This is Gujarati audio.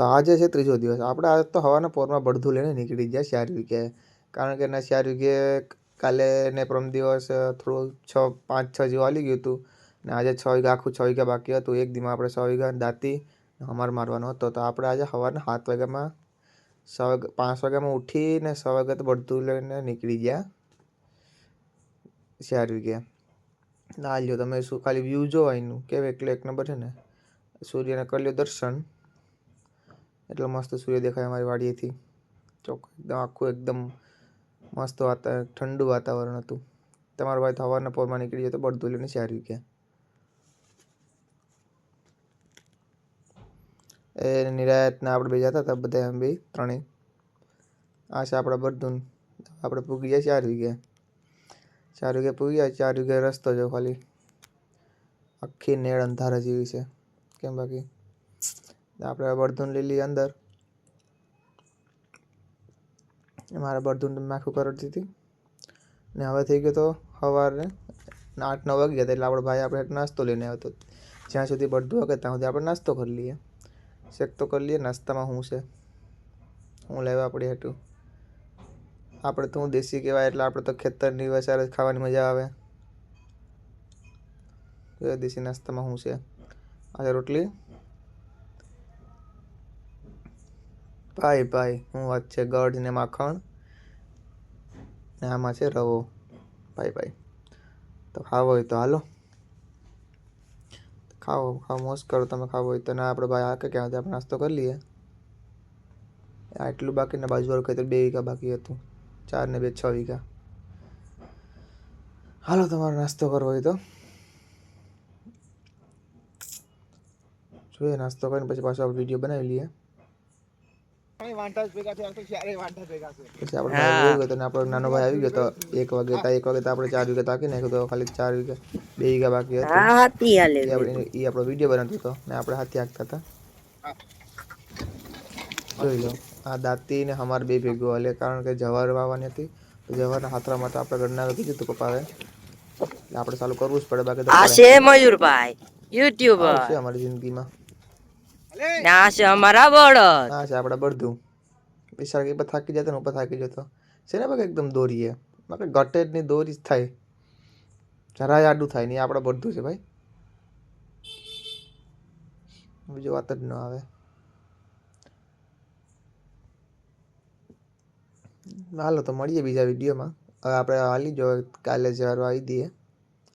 તો આજે છે ત્રીજો દિવસ. આપણે આજ તો હવાના પોરમાં બળધું લઈને નીકળી ગયા ચાર વીઘે કારણ કે એના ચાર વીઘે કાલે ને પ્રમ દિવસ થોડું છ, પાંચ, છ જેવું હાલી ગયું હતું. ને આજે છ વીઘા આખું છ વીઘા બાકી હતું. એક દીમાં આપણે છ વીઘા દાંતી અમારે મારવાનો હતો. તો આપણે આજે સવારના સાત વાગ્યામાં છ વાગે, પાંચ વાગ્યામાં ઉઠીને છ વાગ્યા તો બળધું લઈને નીકળી ગયા ચાર વીઘે ના, લ્યો, તમે શું ખાલી વ્યૂ જો એનું કેવું એટલે એક નંબર છે ને? સૂર્યને કરી લ્યો દર્શન. એટલો મસ્ત સૂર્ય દેખાય અમારી વાડીએથી. ચોક એકદમ આખું એકદમ મસ્ત વાતાવરણ ઠંડુ વાતાવરણ હતું. તમારો ભાઈ તો હવારના પોરમાં નીકળી ગયો તો બળદું લઈને ચાર વીઘે એ નિરાયતના આપણે બે જતા હતા બધા એમ બે, ત્રણેય. આ છે આપણા બળદું આપણે પૂગી ગયા, ચાર વીઘે. ચાર વીઘે પૂગી ગયા, ચાર વીઘે રસ્તો જો ખાલી. આખી નેળ અંધારા જેવી છે. કેમ બાકી? આપણે બળધૂન લઈએ અંદર. મારે બળધૂન માખું કરતી હતી. ને હવે થઈ ગયો તો સવારે આઠ નવ વાગ્યા હતા એટલે આપણો ભાઈ આપણે નાસ્તો લઈને આવ્યો હતો જ્યાં સુધી બળધું વાગે ત્યાં સુધી આપણે નાસ્તો કરી લઈએ. શેક તો કરી લઈએ, નાસ્તામાં શું છે? હું લેવા આપણે હેઠું. આપણે તો હું દેશી કહેવાય એટલે આપણે તો ખેતરની વસારે ખાવાની મજા આવે. દેશી નાસ્તામાં શું છે? આજે રોટલી ભાઈ ભાઈ, હું વાત છે ગઢ ને માખણ. ને આમાં છે રવો. ભાઈ ભાઈ. તો ખાવો હોય તો હાલો. ખાઓ ખાઓ મોજ કરો તમે ખાવો હોય તો. ના, આપણે ભાઈ આ કે ક્યાં આપણે નાસ્તો કરી લઈએ? આટલું બાકી ને બાજુવાળું તો બે વીઘા બાકી હતું. ચાર ને બે, છ વીઘા. હાલો, તમારો નાસ્તો કરવો હોય તો. જોઈએ, નાસ્તો કરીને પછી પાછો વીડિયો બનાવી લઈએ. પછી આપણે ભાઈ ગયો ને આપણો નાનો ભાઈ આવી ગયો તો એક વાગે તા એક વાગે આપણે ચાર વીઘા તાકી નાખ્યું તો ખાલી ચાર વીઘા બે વીઘા બાકી હતું. હા હાથી હાલે એ આપણો વીડિયો બનાવતો હતો ને આપણે હાથે હાંકતા હતા. જોઈ લો આ દાંતી ને અમારે બે ભેગું હાલે કારણ કે જવાર વાવવાની હતી તો જવારના હાથરામાં આપડે આપણે ઘરના કીધું હતું પપ્પાએ. એટલે આપણે ચાલુ કરવું જ પડે બાકી તો આ છે મયુરભાઈ યુટ્યુબર. છે અમારી જિંદગીમાં. ને આ છે અમારા બળદ આ છે આપણે બળદું વિશાળ કે થાકી જતો ને ઉપર થાકી જતો. શેના પગ એકદમ દોરી બાકી ગટે જ નહીં દોરી જ થાય. જરાય આડું થાય નહીં આપણે બળદું છે ભાઈ. બીજું વાત જ ન આવે. હાલો તો મળીએ બીજા વિડીયોમાં. હવે આપણે હાલી જો કાલે જવાર આવી દઈએ.